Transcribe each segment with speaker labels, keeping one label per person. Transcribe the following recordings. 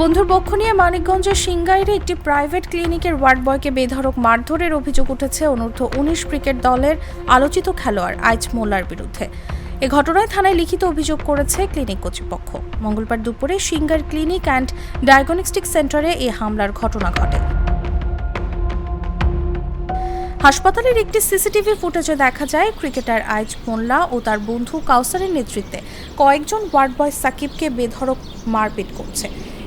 Speaker 1: বন্ধুর পক্ষ নিয়ে মানিকগঞ্জের সিংগাইরে একটি প্রাইভেট ক্লিনিকের ওয়ার্ড বয়কে বেধরক মারধরের অভিযোগ উঠেছে অনূর্ধ্ব উনিশ ক্রিকেট দলের আলোচিত খেলোয়াড় আইচ মোল্লার বিরুদ্ধে। এ ঘটনায় থানায় লিখিত অভিযোগ করেছে ক্লিনিক কর্তৃপক্ষ। মঙ্গলবার দুপুরে সিঙ্গার ক্লিনিক অ্যান্ড ডায়াগনস্টিক সেন্টারে এ হামলার ঘটনা ঘটে। হাসপাতালের একটি সিসিটিভি ফুটেজে দেখা যায়, ক্রিকেটার আইজ মোল্লা ও তার বন্ধু কাউসারের নেতৃত্বে কয়েকজন ওয়ার্ড বয় সাকিবকে বেধরক মারপিট করছে।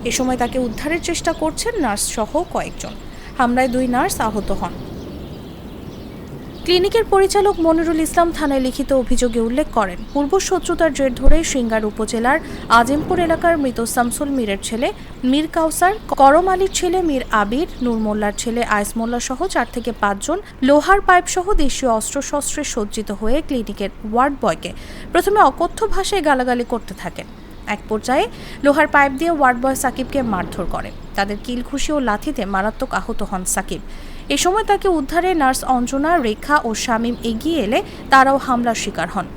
Speaker 1: এ সময় তাকে উদ্ধারের চেষ্টা করছেন নার্স সহ কয়েকজন। হামলায় দুই নার্স আহত হন। ক্লিনিকের পরিচালক মনিরুল ইসলাম থানায় লিখিত অভিযোগে উল্লেখ করেন, পূর্ব শত্রুতার জের ধরে সিঙ্গার উপজেলার আজিমপুর এলাকার মৃত শামসুল মীরের ছেলে মীর কাউসার, করম আলীর ছেলে মীর আবির, নূর মোল্লার ছেলে আইস মোল্লা সহ চার থেকে পাঁচজন লোহার পাইপ সহ দেশীয় অস্ত্রশস্ত্রে সজ্জিত হয়ে ক্লিনিকের ওয়ার্ড বয়কে প্রথমে অকথ্য ভাষায় গালাগালি করতে থাকেন। এক পর্যায়ে লোহার পাইপ দিয়ে ওয়ার্ড বয় সাকিবকে মারধর করে। তাদের কিলঘুষি ও লাথিতে মারাত্মক আহত হন সাকিব। এ সময় তাকে উদ্ধারে নার্স অঞ্জনা, রেখা ও শামীম এগিয়ে এলে তারাও হামলার শিকার হন।